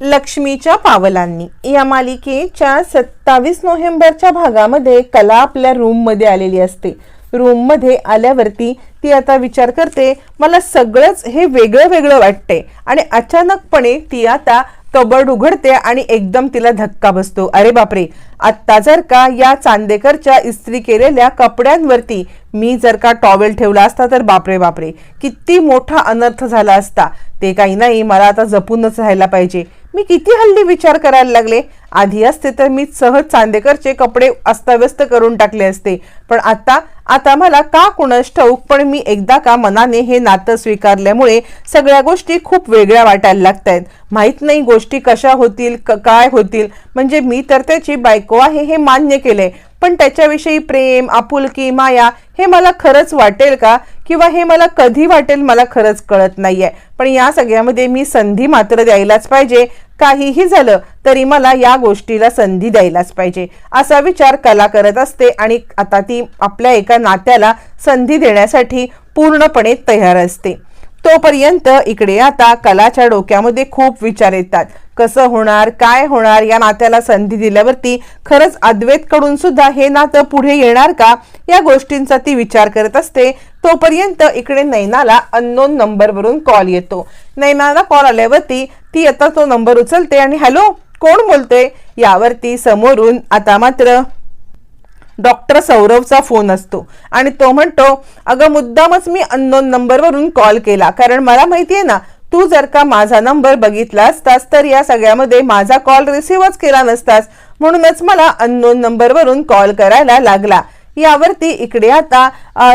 लक्ष्मीच्या पावलांनी. या मालिकेच्या सत्तावीस नोव्हेंबरच्या भागामध्ये कला आपल्या रूममध्ये आलेली असते. रूममध्ये आल्यावरती ती आता विचार करते मला सगळंच हे वेगळं वेगळं वाटते आणि अचानकपणे ती आता कबड उघडते आणि एकदम तिला धक्का बसतो. अरे बापरे! आत्ता जर का या चांदेकरच्या इस्त्री केलेल्या कपड्यांवरती मी जर का टॉवेल ठेवला असता तर बापरे बापरे! किती मोठा अनर्थ झाला असता. ते काही नाही मला आता जपूनच राहायला पाहिजे. मी किती हल्ली विचार करायला लागले? आधी असते तर मी सहज चांदेकरचे कपडे अस्ताव्यस्त करून टाकले असते. पण आता आता मला का कुणास ठाऊक पण मी एकदा का मनाने हे नातं स्वीकारल्यामुळे सगळ्या गोष्टी खूप वेगळ्या वाटायला लागत आहेत माहीत नाही गोष्टी कशा होतील क- काय होतील. म्हणजे मी तर त्याची बायको आहे हे मान्य केले पण त्याच्याविषयी प्रेम आपुलकी माया हे मला खरंच वाटेल का? किंवा हे मला कधी वाटेल मला खरंच कळत नाहीये. पण या सगळ्यामध्ये मी संधी मात्र द्यायलाच पाहिजे. काहीही झालं तरी मला या गोष्टीला संधी द्यायलाच पाहिजे. असा विचार कला करत असते आणि आता ती आपल्या एका नात्याला संधी देण्यासाठी पूर्णपणे तयार असते. तोपर्यंत इकडे आता कलाच्या डोक्यामध्ये खूप विचार येतात. कसं होणार काय होणार या नात्याला संधी दिल्यावरती खरंच अद्वैतकडून सुद्धा हे नातं पुढे येणार का या गोष्टींचा ती विचार करत असते. तोपर्यंत इकडे नैनाला अननोन नंबरवरून कॉल येतो. नैनाला कॉल आल्यावरती ती आता तो नंबर उचलते आणि हॅलो कोण बोलते यावरती समोरून आता मात्र डॉक्टर सौरवचा फोन असतो. आणि तो म्हणतो अगं मुद्दामच मी अननोन नंबरवरून कॉल केला. कारण मला माहिती आहे ना तू जर का माझा नंबर बघितला असतास तर या सगळ्यामध्ये माझा कॉल रिसिव्हच केला नसतास. म्हणूनच मला अननोन नंबरवरून कॉल करायला लागला. यावरती इकडे आता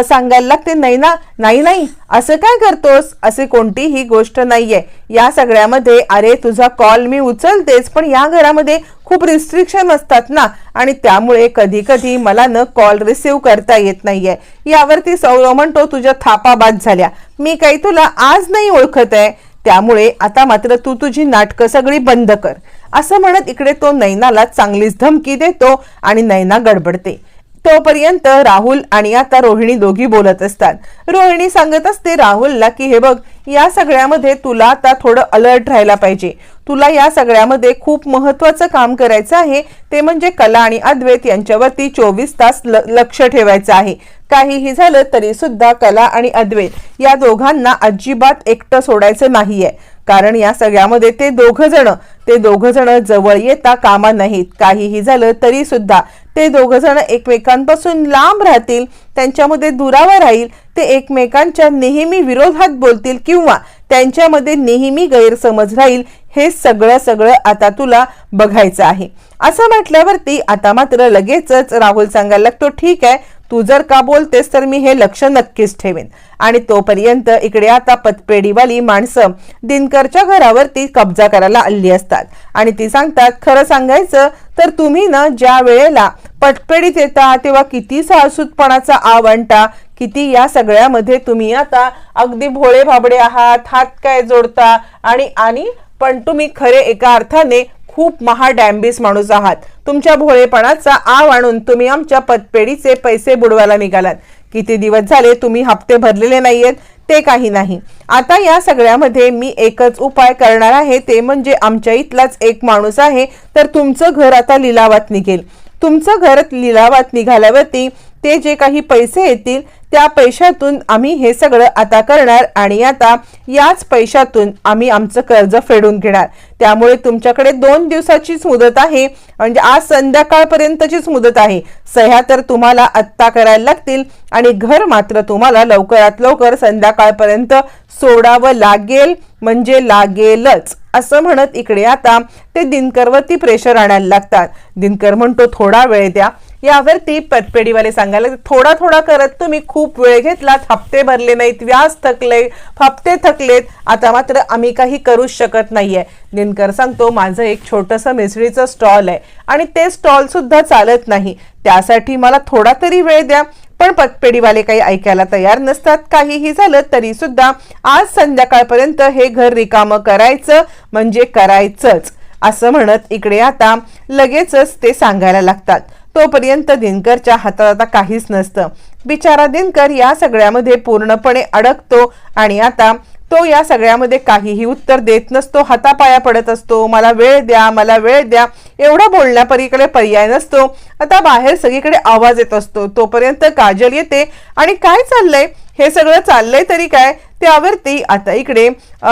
सांगायला लागते नाही ना नाही नाही असं काय करतोस? असे कोणतीही गोष्ट नाहीये. या सगळ्यामध्ये अरे तुझा कॉल मी उचलतेच पण या घरामध्ये खूप रिस्ट्रिक्शन असतात ना. आणि त्यामुळे कधी कधी मला न कॉल रिसिव्ह करता येत नाहीये. यावरती सौरव म्हणतो तुझ्या थापा बाद झाल्या. मी काही तुला आज नाही ओळखत आहे. त्यामुळे आता मात्र तू तुझी नाटकं सगळी बंद कर. असं म्हणत इकडे तो नैनाला चांगलीच धमकी देतो आणि नैना गडबडते. तोपर्यंत राहुल आणि आता रोहिणी दोघी बोलत असतात. रोहिणी सांगत असते राहुलला की हे बघ या सगळ्यामध्ये तुला आता थोडं अलर्ट राहायला पाहिजे. तुला या सगळ्यामध्ये खूप महत्वाचं काम करायचं आहे. ते म्हणजे कला आणि अद्वैत यांच्यावरती चोवीस तास ल- लक्ष ठेवायचं आहे. काहीही झालं तरी सुद्धा कला आणि अद्वैत या दोघांना अजिबात एकटं सोडायचं नाहीये. कारण या सगळ्यामध्ये ते दोघं जण ते दोघं जण जवळ येता कामा नाहीत. काहीही झालं तरी सुद्धा ते दोघं जण एकमेकांपासून लांब राहतील त्यांच्यामध्ये दुरावा राहील ते एकमेकांच्या नेहमी विरोधात बोलतील किंवा त्यांच्यामध्ये नेहमी गैरसमज राहील हे सगळं सगळं आता तुला बघायचं आहे. असं म्हटल्यावरती आता मात्र लगेचच राहुल सांगायला लागतो ठीक आहे तू जर का बोलतेस तर मी हे लक्ष नक्कीच ठेवेन. आणि तोपर्यंत इकडे आता पतपेढीवाली माणसं दिनकरच्या घरावरती कब्जा करायला आली असतात. आणि ती सांगतात खरं सांगायचं तर तुम्ही ना ज्या वेळेला पटपेडीत येता तेव्हा किती साहसूतपणाचा आवंटा किती या सगळ्यामध्ये तुम्ही आता अगदी भोळे भाबडे आहात हात काय जोडता आणि आणि पण तुम्ही खरे एका अर्थाने खूप महा डॅम्बिस माणूस आहात. तुमच्या भोळेपणाचा आव आणून तुम्ही आमच्या पतपेढीचे पैसे बुडवायला निघालात. किती दिवस झाले तुम्ही हप्ते भरलेले नाहीयेत ते काही नाही. आता या सगळ्यामध्ये मी एकच उपाय करणार आहे ते म्हणजे आमच्या इथलाच एक माणूस आहे तर तुमचं घर आता लिलावात निघेल. तुमचं घर लिलावात निघाल्यावरती ते जे काही पैसे येतील त्या पैशातून आम्ही हे सगळं आता करणार आणि आता याच पैशातून आम्ही आमचं कर्ज फेडून घेणार. त्यामुळे तुमच्याकडे दोन दिवसाचीच मुदत आहे. म्हणजे आज संध्याकाळपर्यंतचीच मुदत आहे. सह्या तर तुम्हाला आत्ता करायला लागतील आणि घर मात्र तुम्हाला लवकरात लवकर संध्याकाळपर्यंत सोडावं लागेल. म्हणजे लागेलच असं म्हणत इकडे आता ते दिनकरवरती प्रेशर आणायला लागतात. दिनकर म्हणतो थोडा वेळ द्या. यावरती पतपेढीवाले सांगायला थोडा थोडा करत तुम्ही खूप वेळ घेतलात हप्ते भरले नाहीत व्याज थकले हप्ते थकलेत आता मात्र आम्ही काही करूच शकत नाहीये. दिनकर सांगतो माझं एक छोटंसं मिसळीचं स्टॉल आहे आणि ते स्टॉल सुद्धा चालत नाही. त्यासाठी मला थोडा तरी वेळ द्या पण पतपेढीवाले काही ऐकायला तयार नसतात. काहीही झालं तरी सुद्धा आज संध्याकाळपर्यंत हे घर रिकामं करायचं म्हणजे करायचंच असं म्हणत इकडे आता लगेचच ते सांगायला लागतात. तोपर्यंत दिनकरच्या हातात आता काहीच नसतं. बिचारा दिनकर या सगळ्यामध्ये पूर्णपणे अडकतो आणि आता तो या सगळ्यामध्ये काहीही उत्तर देत नसतो हातापाया पडत असतो मला वेळ द्या मला वेळ द्या एवढा बोलण्यापरीकडे पर्याय नसतो. आता बाहेर सगळीकडे आवाज येत असतो. तोपर्यंत काजल येते. आणि काय चाललंय? हे सगळं चाललंय तरी काय? त्यावरती आता इकडे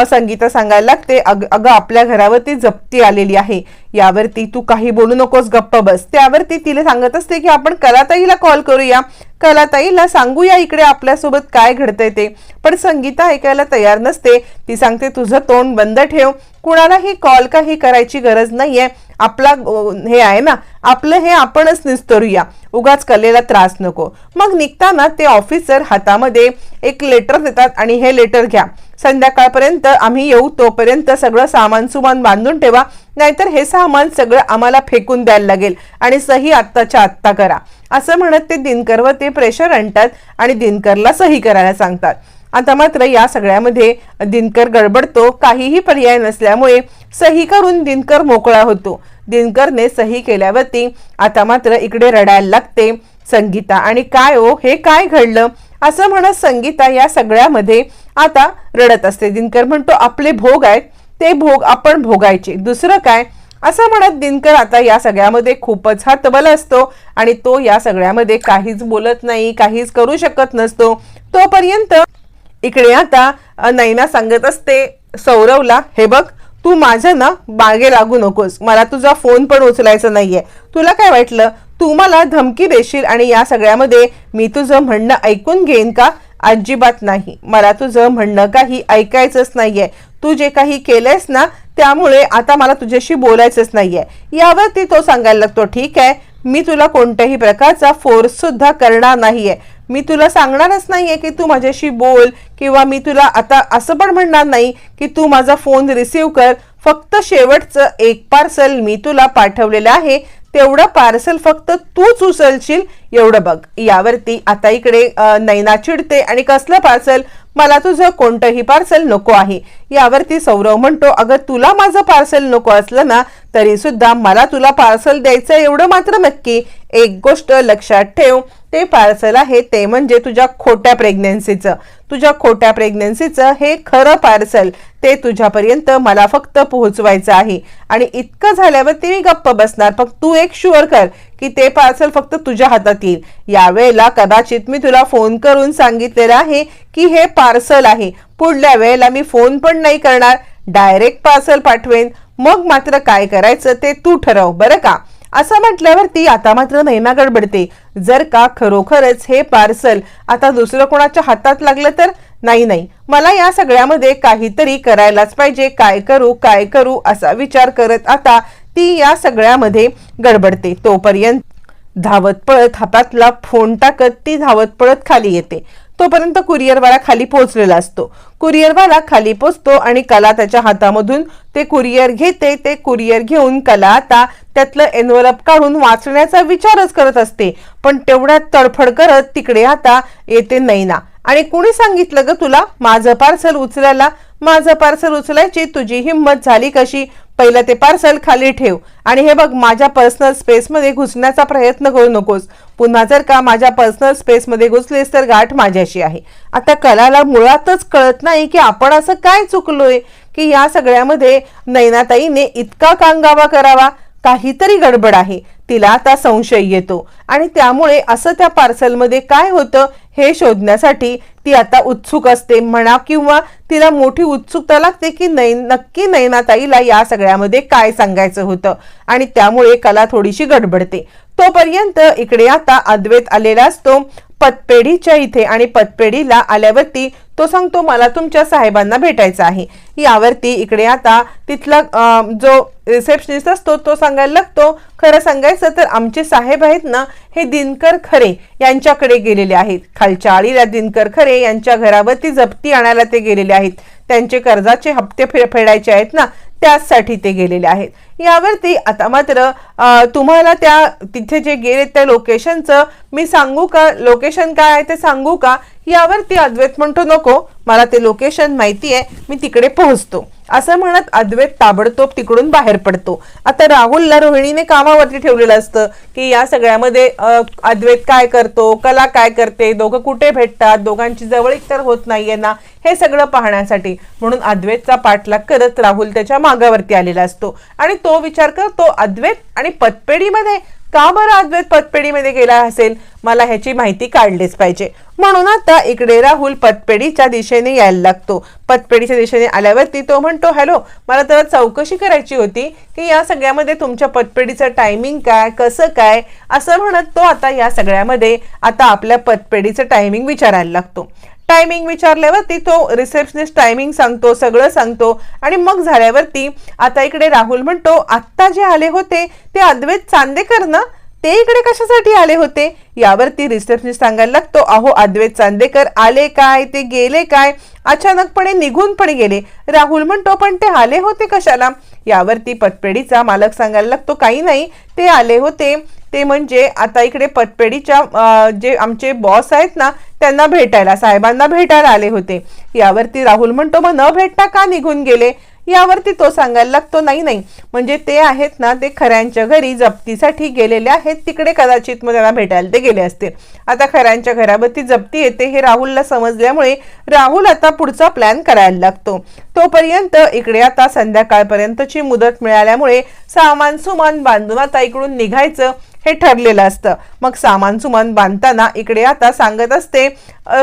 संगीता सांगायला लागते अग अगं आपल्या घरावरती जप्ती आलेली आहे. यावरती तू काही बोलू नकोस गप्प बस. त्यावरती तिला सांगत असते की आपण कलाताईला कॉल करूया. कलाताईला सांगूया इकडे आपल्यासोबत काय घडतंय ते. पण संगीता ऐकायला तयार नसते. ती सांगते तुझं तोंड बंद ठेव. कुणालाही कॉल काही करायची गरज नाहीये. आपला हे आहे ना आपलं हे आपणच निस्तरूया. उगाच कलेला त्रास नको. मग निघताना ते ऑफिसर हातामध्ये एक लेटर देतात आणि हे लेटर घ्या. संध्याकाळपर्यंत आम्ही येऊ तोपर्यंत सगळं सामान सुमान बांधून ठेवा. नाहीतर हे सामान सगळं आम्हाला फेकून द्यायला लागेल आणि सही आत्ताच्या आत्ता करा. असं म्हणत ते दिनकरवर ते प्रेशर आणतात आणि दिनकरला सही करायला सांगतात. आता मात्र या सगळ्यामध्ये दिनकर गडबडतो. काहीही पर्याय नसल्यामुळे सही करून दिनकर मोकळा होतो. दिनकरने सही केल्यावरती आता मात्र इकडे रडायला लागते. संगीता आणि काय ओ हे काय घडलं? असं म्हणत संगीता या सगळ्यामध्ये आता रडत असते. दिनकर म्हणतो आपले भोग आहेत. ते भोग आपण भोगायचे. दुसरं काय? असं म्हणत दिनकर आता या सगळ्यामध्ये खूपच हतबल असतो. आणि तो या सगळ्यामध्ये काहीच बोलत नाही काहीच करू शकत नसतो. तोपर्यंत इकडे आता नैना सांगत असते सौरवला हे बघ तू माझ्या ना बागे लागू नकोस. मला तुझा फोन पण उचलायचा नाहीये. तुला काय वाटलं? तू मला धमकी देशील आणि या सगळ्यामध्ये मी तुझं म्हणणं ऐकून घेईन का? अजिबात नाही. मला तुझं म्हणणं काही ऐकायचंच नाहीये. तू जे काही केलंयस ना त्यामुळे आता मला तुझ्याशी बोलायचंच नाहीये. यावरती तो सांगायला लागतो ठीक आहे मी तुला कोणत्याही प्रकारचा फोर्स सुद्धा करणार नाहीये. मी तुला सांगणारच नाहीये की तू माझ्याशी बोल किंवा मी तुला आता असं पण म्हणणार नाही की तू माझा फोन रिसीव कर. फक्त शेवटचं एक पार्सल मी तुला पाठवलेलं आहे. तेवढं पार्सल फक्त तूच उचलशील. एवढं बघ. यावरती आता इकडे नैना चिडते आणि कसलं पार्सल? मला तुझं कोणतंही पार्सल नको आहे. यावरती सौरव म्हणतो अगं तुला माझं पार्सल नको असलं ना तरी सुद्धा मला तुला पार्सल द्यायचं एवढं मात्र नक्की. एक गोष्ट लक्षात ठेव. ते पार्सल आहे ते म्हणजे तुझ्या खोट्या प्रेग्नेन्सीचं तुझ्या खोट्या प्रेग्नेन्सीचं हे खरं पार्सल ते तुझ्यापर्यंत मला फक्त पोहोचवायचं आहे. आणि इतकं झाल्यावर मी गप्प बसणार. फक्त तू एक शुअर कर की ते पार्सल फक्त तुझ्या हातात येईल. यावेळेला कदाचित मी तुला फोन करून सांगितलेलं आहे की हे पार्सल आहे. पुढल्या वेळेला मी फोन पण नाही करणार. डायरेक्ट पार्सल पाठवेन. मग मात्र काय करायचं ते तू ठरव. बरं का? असं म्हटल्यावरती आता मात्र नैना गडबडते. जर का खरोखरच हे पार्सल आता दुसरं कोणाच्या हातात लागलं तर? नाही नाही. मला या सगळ्यामध्ये काहीतरी करायलाच पाहिजे. काय करू काय करू असा विचार करत आता ती या सगळ्यामध्ये गडबडते. तोपर्यंत धावत पळत हातातला फोन टाकत ती धावत पळत खाली येते. तोपर्यंत कुरिअरवाला खाली पोहोचलेला असतो. कुरिअरवाला खाली पोचतो आणि कला त्याच्या हातामधून ते कुरिअर घेते ते कुरिअर घेऊन कला आता त्यातलं एनवलप काढून वाचण्याचा विचारच करत असते. पण तेवढ्यात तडफड करत तिकडे आता येते नैना. आणि कुणी सांगितलं ग तुला? माझं पार्सल उचलायला माझं पार्सल उचलायची तुझी हिंमत झाली कशी? पहिलं ते पार्सल खाली ठेव. आणि हे बघ माझ्या पर्सनल स्पेसमध्ये घुसण्याचा प्रयत्न करू नकोस. पुन्हा जर का माझ्या पर्सनल स्पेसमध्ये घुसलेस तर गाठ माझ्याशी आहे. आता कलाला मुळातच कळत नाही की आपण असं काय चुकलोय की या सगळ्यामध्ये नैनाताईने इतका कांगावा करावा. काहीतरी गडबड आहे. तिला आता संशय येतो. आणि त्यामुळे असं त्या पार्सलमध्ये काय होतं हे शोधण्यासाठी ती आता उत्सुक असते. म्हणा किंवा तिला मोठी उत्सुकता लागते की नैन नक्की नैनाताईला या सगळ्यामध्ये काय सांगायचं होतं. आणि त्यामुळे कला थोडीशी गडबडते. तोपर्यंत इकडे आता अद्वैत आलेला असतो. पतपेढीच्या इथे आणि पतपेढीला आल्यावरती तो सांगतो मला तुमच्या साहेबांना भेटायचं आहे. यावरती इकडे आता तिथला जो रिसेप्शनिस्ट असतो तो सांगायला लागतो खरं सांगायचं तर आमचे साहेब आहेत ना हे दिनकर खरे यांच्याकडे गेलेले आहेत. खालच्या आळीला दिनकर खरे यांच्या घरावरती जप्ती आणायला ते गेलेले आहेत. त्यांचे कर्जाचे हप्ते फे- फेडायचे आहेत ना त्याचसाठी ते गेलेले आहेत. यावरती आता मात्र तुम्हाला त्या तिथे जे गेले त्या लोकेशनचं मी सांगू का लोकेशन काय आहे ते सांगू का? यावरती अद्वैत म्हणतो नको मला ते लोकेशन माहिती आहे मी तिकडे पोहोचतो. असं म्हणत अद्वैत ताबडतोब तिकडून बाहेर पडतो. आता राहुलला रोहिणीने कामावरती ठेवलेलं असतं की या सगळ्यामध्ये अद्वैत काय करतो कला काय करते दोघं कुठे भेटतात दोघांची जवळीक तर होत नाहीये ना हे सगळं पाहण्यासाठी म्हणून अद्वैतचा पाठलाग करत राहुल त्याच्या मागावरती आलेला असतो. आणि तो विचार करतो अद्वैत आणि पतपेढीमध्ये का बरं अद्वैत पतपेढीमध्ये गेला असेल मला ह्याची माहिती काढलीच पाहिजे. म्हणून आता इकडे राहुल पतपेढीच्या दिशेने यायला लागतो. पतपेढीच्या दिशेने आल्यावरती तो म्हणतो हॅलो मला तर चौकशी करायची होती की या सगळ्यामध्ये तुमच्या पतपेढीचं टायमिंग काय कसं काय? असं म्हणत तो आता या सगळ्यामध्ये आता आपल्या पतपेढीचं टायमिंग विचारायला लागतो. टायमिंग विचारल्यावरती तो रिसेप्शनिस्ट टायमिंग सांगतो सगळं सांगतो. आणि मग झाल्यावरती आता इकडे राहुल म्हणतो आत्ता जे आले होते ते अद्वैत चांदेकर ना? ते इकडे कशासाठी आले होते? यावरती रिसेप्शनिस्ट सांगायला लागतो अहो अद्वैत चांदेकर आले काय? ते गेले काय? अचानकपणे निघून पण गेले. राहुल म्हणतो पण ते आले होते कशाला? यावरती पतपेढीचा मालक सांगायला लागतो काही नाही ते आले होते ते म्हणजे आता इकडे पतपेढीच्या जे आमचे बॉस आहेत ना त्यांना भेटायला साहेबांना भेटायला आले होते. यावरती राहुल म्हणतो मग न भेटता का निघून गेले? यावरती तो सांगायला लागतो नाही नाही. म्हणजे ते आहेत ना ते खऱ्यांच्या घरी जप्तीसाठी गेलेले आहेत. तिकडे कदाचित मग त्यांना भेटायला ते गेले असतील. आता खऱ्यांच्या घरावरती जप्ती येते हे राहुलला समजल्यामुळे राहुल आता पुढचा प्लॅन करायला लागतो. तोपर्यंत इकडे आता संध्याकाळपर्यंतची मुदत मिळाल्यामुळे सामान सुमान बांधून आता इकडून निघायचं. हे ठरलेलं असतं. मग सामान सुमान बांधताना इकडे आता सांगत असते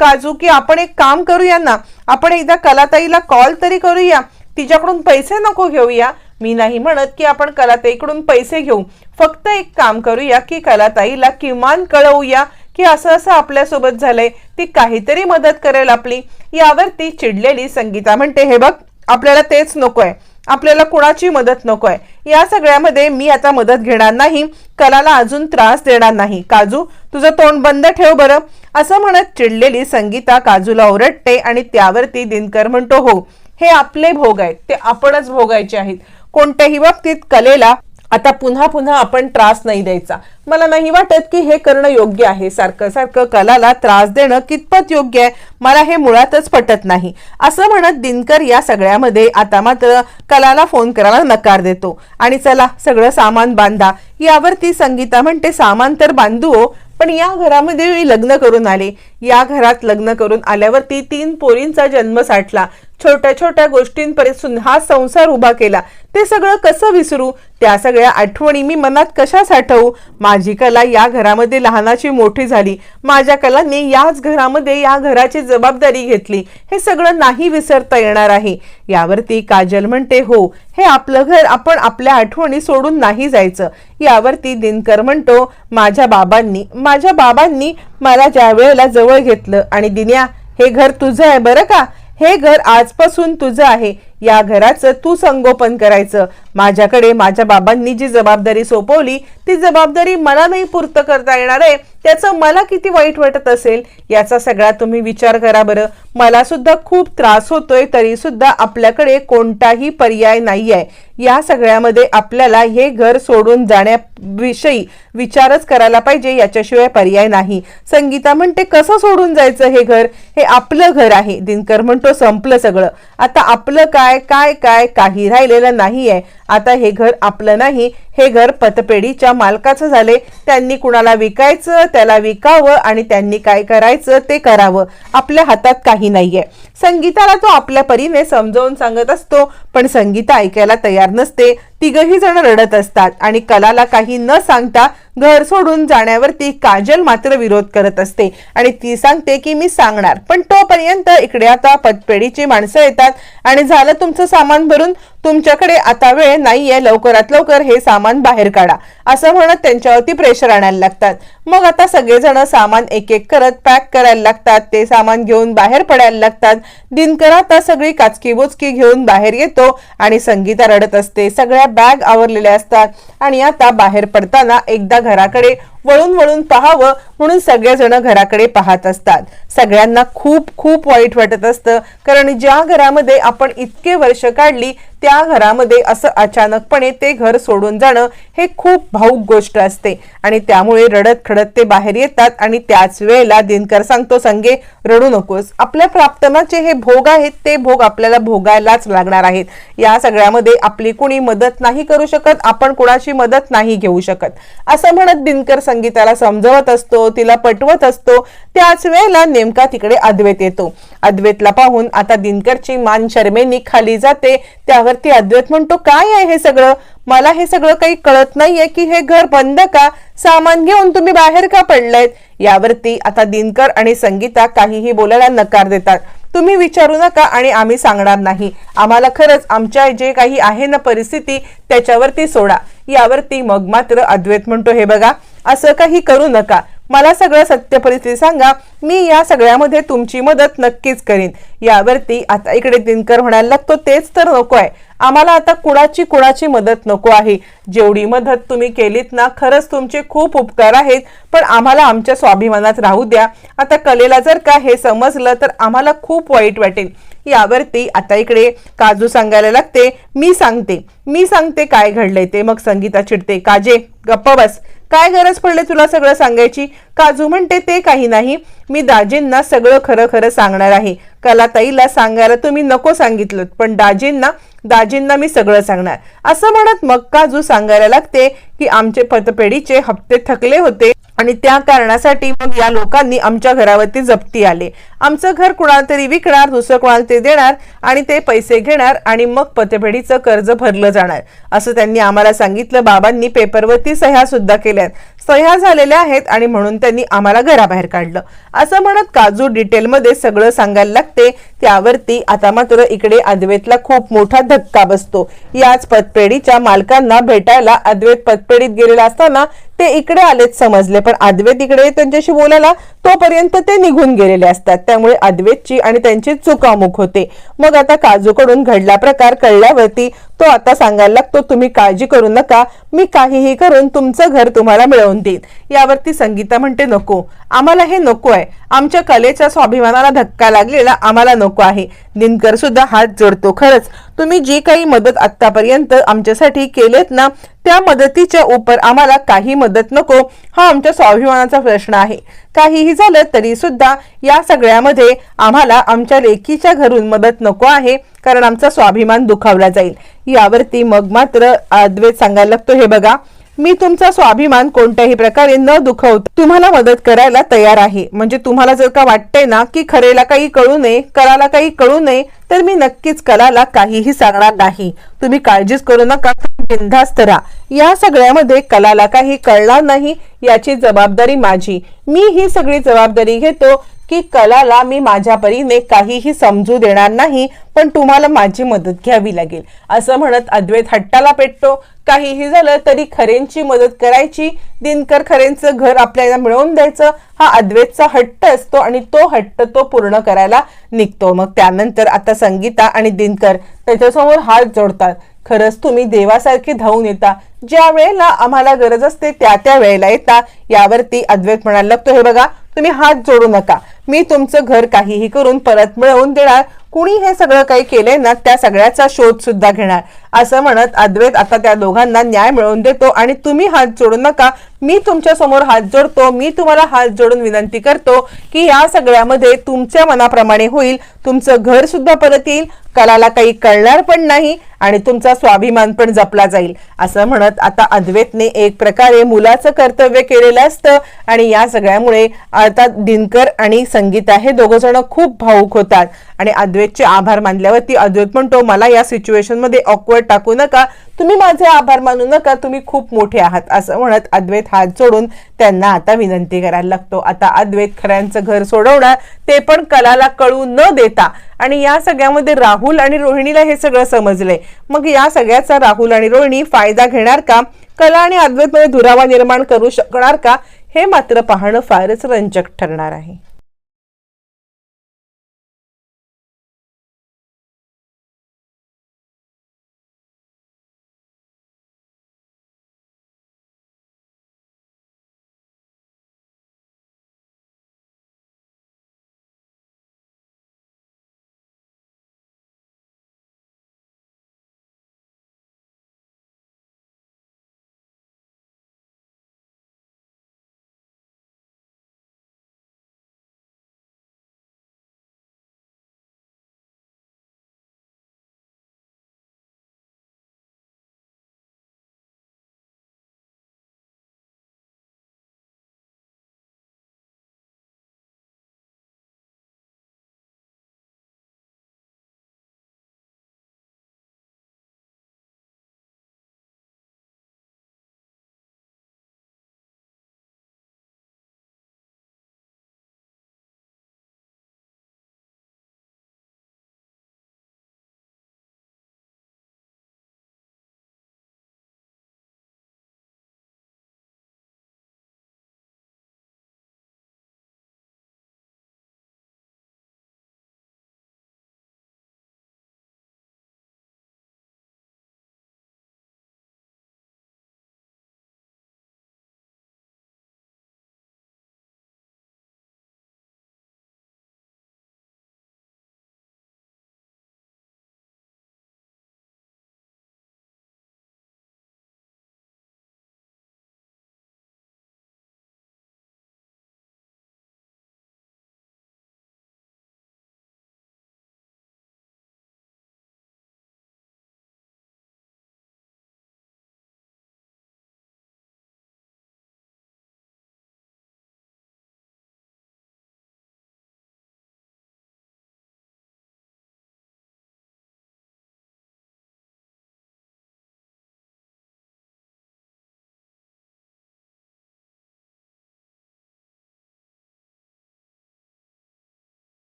काजू की आपण एक काम करूया ना आपण एकदा कलाताईला कॉल तरी करूया. तिच्याकडून पैसे नको घेऊया. मी नाही म्हणत की आपण कलाताईकडून पैसे घेऊ. फक्त एक काम करूया की कलाताईला किमान कळवूया की असं असं आपल्यासोबत झालंय. ती काहीतरी मदत करेल आपली. यावर ती चिडलेली संगीता म्हणते हे बघ आपल्याला तेच नकोय. आपल्याला कुणाची मदत नकोय. या सगळ्यामध्ये मी आता मदत घेणार नाही. कलाला अजून त्रास देणार नाही. काजू तुझं तोंड बंद ठेव बरं. असं म्हणत चिडलेली संगीता काजूला ओरडते आणि त्यावरती दिनकर म्हणतो हो हे आपले भोग आहेत. ते आपणच भोगायचे आहेत. कोणत्याही बाबतीत कलेला आता पुन्हा पुन्हा आपण त्रास नाही द्यायचा. मला नाही वाटत की हे करणं योग्य आहे. सारखं सारखं कलाला त्रास देणं कितपत योग्य आहे? मला हे मुळातच पटत नाही. असं म्हणत दिनकर या सगळ्यामध्ये आता मात्र कलाला फोन करायला नकार देतो. आणि चला सगळं सामान बांधा. यावरती संगीता म्हणते सामान तर बांधू हो, पण या घरामध्ये मी लग्न करून आले. या घरात लग्न करून आल्यावरती तीन पोरींचा जन्म साठला. छोट्या छोट्या गोष्टींपर्यंत हा संसार उभा केला. ते सगळं कसं विसरू? त्या सगळ्या आठवणी मी मनात कशा साठवू? माझी कला या घरामध्ये लहानाची मोठी झाली. माझ्या कलाने याच घरामध्ये या घराची जबाबदारी घेतली. हे सगळं नाही विसरता येणार आहे. यावरती काजल म्हणते हो हे आपलं घर आपण आपल्या आठवणी सोडून नाही जायचं. यावरती दिनकर म्हणतो माझ्या बाबांनी माझ्या बाबांनी मला ज्या वेळेला जवळ घेतलं आणि दिन्या हे घर तुझं आहे बरं का? हे घर आजपासून तुझं आहे. या घराचं तू संगोपन करायचं. माझ्याकडे माझ्या बाबांनी जी जबाबदारी सोपवली ती जबाबदारी मला नाही पूर्त करता येणार आहे. त्याचं मला किती वाईट वाटत असेल याचा सगळा तुम्ही विचार करा बरं. मला सुद्धा खूप त्रास होतोय तरी सुद्धा आपल्याकडे कोणताही पर्याय नाही आहे या सगळ्यामध्ये आपल्याला हे घर सोडून जाण्याविषयी विचारच करायला पाहिजे याच्याशिवाय पर्याय नाही. संगीता म्हणते कसं सोडून जायचं हे घर? हे आपलं घर आहे. दिनकर म्हणतो संपलं सगळं. आता आपलं काय काय काय काही राहिलेलं नाही आहे आता हे घर आपलं नाही हे घर पतपेढीच्या मालकाचं झाले. त्यांनी कुणाला विकायचं त्याला विकावं आणि त्यांनी काय करायचं ते करावं. आपल्या हातात काही नाहीये. संगीताला तो आपल्या परीने समजावून सांगत असतो पण संगीता ऐकायला तयार नसते. तिघही जण रडत असतात आणि कलाला काही न सांगता घर सोडून जाण्यावरती काजल मात्र विरोध करत असते. आणि ती सांगते की मी सांगणार पण तोपर्यंत इकडे आता पतपेढीची माणसं येतात. आणि झालं तुमचं सामान भरून तुमच्याकडे आता वेळ नाहीये. लवकरात लवकर हे सामान बाहेर काढा. असं म्हणत त्यांच्यावरती प्रेशर आणायला लागतात. मग आता सगळेजण सामान एक एक करत पॅक करायला लागतात. ते सामान घेऊन बाहेर पडायला लागतात. दिनकर आता सगळी काचकी बोचकी घेऊन बाहेर येतो आणि संगीता रडत असते. सगळ्या बॅग आवरलेल्या असतात. आणि आता बाहेर पडताना एकदा घराकडे वळून वळून पाहावं म्हणून सगळेजण घराकडे पाहत असतात. सगळ्यांना खूप खूप वाईट वाटत असतं. कारण ज्या घरामध्ये आपण इतके वर्ष काढली त्या घरामध्ये असं अचानकपणे ते घर सोडून जाणं हे खूप भाऊक गोष्ट असते. आणि त्यामुळे रडत खडत ते बाहेर येतात आणि त्याच वेळेला दिनकर सांगतो संगे रडू नकोस. आपल्या प्राप्तनाचे हे भोग आहेत ते भोग आपल्याला भोगायलाच लागणार आहेत. या सगळ्यामध्ये आपली कुणी मदत नाही करू शकत आपण कुणाची मदत नाही घेऊ शकत. असं म्हणत दिनकर संगीताला समजवत असतो तिला पटवत असतो. त्याच वेळेला नेमका तिकडे अद्वैत येतो. अद्वैतला पाहून आता दिनकरची मान शर्मेनी खाली जाते. त्यावरती अद्वैत म्हणतो काय आहे हे सगळं? मला हे सगळं काही कळत नाहीये की हे घर बंद का? सामान घेऊन तुम्ही बाहेर का पडलायत यावरती आता दिनकर आणि संगीता काहीही बोलायला नकार देतात. तुम्ही विचारू नका आणि आम्ही सांगणार नाही. आम्हाला खरंच आमच्या जे काही आहे ना परिस्थिती त्याच्यावरती सोडा. यावरती मग मात्र अद्वैत म्हणतो हे बघा असं काही करू नका. मला सगळं सत्य परिस्थिती सांगा. मी या सगळ्यामध्ये तुमची मदत नक्कीच करीन. यावरती आता इकडे दिनकर म्हणायला लागतो तेच तर नको आहे. आम्हाला आता कुणाची कुणाची मदत नको आहे. जेवढी मदत तुम्ही केलीत ना खरंच तुमचे खूप उपकार आहेत. पण आम्हाला आमच्या स्वाभिमानात राहू द्या. आता कलेला जर का हे समजलं तर आम्हाला खूप वाईट वाटेल. यावरती आता इकडे काजू सांगायला लागते मी सांगते. मी सांगते काय घडलंय ते. मग संगीता चिडते काजे गप्प बस. काय गरज पडले तुला सगळं सांगायची? काजू म्हणते ते काही नाही. मी दाजींना सगळं खरं खरं सांगणार आहे. कलाताईला सांगायला तुम्ही नको सांगितलं पण दाजींना दाजींना मी सगळं सांगणार. असं म्हणत मग काजू सांगायला लागते की आमचे पतपेढीचे हप्ते थकले होते आणि त्या कारणासाठी मग या लोकांनी आमच्या घरावरती जप्ती आले. आमचं घर कुणाला तरी विकणार दुसरं कुणाला तरी देणार आणि ते पैसे घेणार आणि मग पतपेढीचं कर्ज भरलं जाणार. असं त्यांनी आम्हाला सांगितलं. बाबांनी पेपरवरती सह्या सुद्धा केल्यात. सह्या झालेल्या आहेत आणि म्हणून त्यांनी आम्हाला घराबाहेर काढलं. असं म्हणत काजू डिटेलमध्ये सगळं सांगायला लागते. त्यावरती आता मात्र इकडे अद्वैतला खूप मोठा धक्का बसतो. याच पतपेढीच्या मालकांना भेटायला अद्वैत पतपेढीत गेलेला असताना ते इकडे आलेच समजले पण अद्वैत इकडे त्यांच्याशी बोलायला तोपर्यंत ते निघून गेलेले असतात. त्यामुळे अद्वैतची आणि त्यांची चुकामुख होते. मग आता काजूकडून घडला प्रकार कळल्यावरती तो आता सांगायला लागतो तुम्ही काळजी करू नका. मी काहीही करून तुमचं घर तुम्हाला मिळवून देईन. यावरती संगीता म्हणते नको. आम्हाला हे नको आहे. आमच्या कलेच्या स्वाभिमानाला धक्का लागलेला आम्हाला नको आहे. दिनकर सुद्धा हात जोडतो खरंच. तुम्ही जी काही मदत आतापर्यंत आमच्यासाठी केलेत ना त्या मदतीच्या उपर आम्हाला काही मदत नको. हा आमच्या स्वाभिमानाचा प्रश्न आहे. काहीही झालं तरी सुद्धा या सगळ्यामध्ये आम्हाला आमच्या लेकीच्या घरून मदत नको आहे. कारण आमचा स्वाभिमान दुखावला जाईल. यावरती मग मात्र अद्वैत सांगायला लागतो हे बघा मी तुमचा स्वाभिमान कोणत्याही प्रकारे न दुखवत तुम्हाला मदत करायला तयार आहे. म्हणजे तुम्हाला जर का वाटतंय ना की खरेला काही कळू नये कलाला काही कळू नये तर मी नक्कीच कलाला काहीही सांगणार नाही. तुम्ही काळजीच करू नका बिंधास्त राहा. या सगळ्यामध्ये कलाला काही कळणार नाही याची जबाबदारी माझी. मी ही सगळी जबाबदारी घेतो की कलाला मी माझ्या परीने काहीही समजू देणार नाही पण तुम्हाला माझी मदत घ्यावी लागेल. असं म्हणत अद्वैत हट्टाला पेटतो. काहीही झालं तरी खरेंची मदत करायची. दिनकर खरेंचं घर आपल्याला मिळवून द्यायचं. हा अद्वैतचा हट्ट असतो आणि तो हट्ट तो पूर्ण करायला निघतो. मग त्यानंतर आता संगीता आणि दिनकर त्याच्यासमोर हात जोडतात. खरंच तुम्ही देवासारखे धावून येता. ज्या वेळेला आम्हाला गरज असते त्या त्या वेळेला येता. यावरती अद्वैत म्हणायला लागतो हे बघा तुम्ही हात जोडू नका. मी तुमचं घर काहीही करून परत मिळवून देणार. कुणी हे सगळं काही केलंय ना त्या सगळ्याचा शोध सुद्धा घेणार. असं म्हणत अद्वैत आता त्या दोघांना न्याय मिळवून देतो आणि तुम्ही हात जोडू नका. मी तुमच्यासमोर हात जोडतो मी तुम्हाला हात जोडून विनंती करतो की या सगळ्यामध्ये तुमच्या मनाप्रमाणे होईल. तुमचं घर सुद्धा परत येईल. कलाला काही कळणार पण नाही आणि तुमचा स्वाभिमान पण जपला जाईल. असं म्हणत आता अद्वैतने एक प्रकारे मुलाचं कर्तव्य केलेलं असतं आणि या सगळ्यामुळे आता दिनकर आणि संगीता हे दोघ जण खूप भाऊक होतात. आणि अद्वैतचे आभार मानल्यावरती अद्वैत म्हणतो मला या सिच्युएशनमध्ये ऑकवर्ड टाकू नका. तुम्ही माझे आभार मानू नका. तुम्ही खूप मोठे आहात असं म्हणत अद्वैत हात जोडून त्यांना आता विनंती करायला लागतो. आता अद्वैत खऱ्यांचं घर सोडवणार ते पण कलाला कळू न देता. आणि या सगळ्यामध्ये राहुल आणि रोहिणीला हे सगळं समजलंय. मग या सगळ्याचा राहुल आणि रोहिणी फायदा घेणार का? कला आणि अद्वैतमध्ये दुरावा निर्माण करू शकणार का? हे मात्र पाहणं फारच रंजक ठरणार आहे.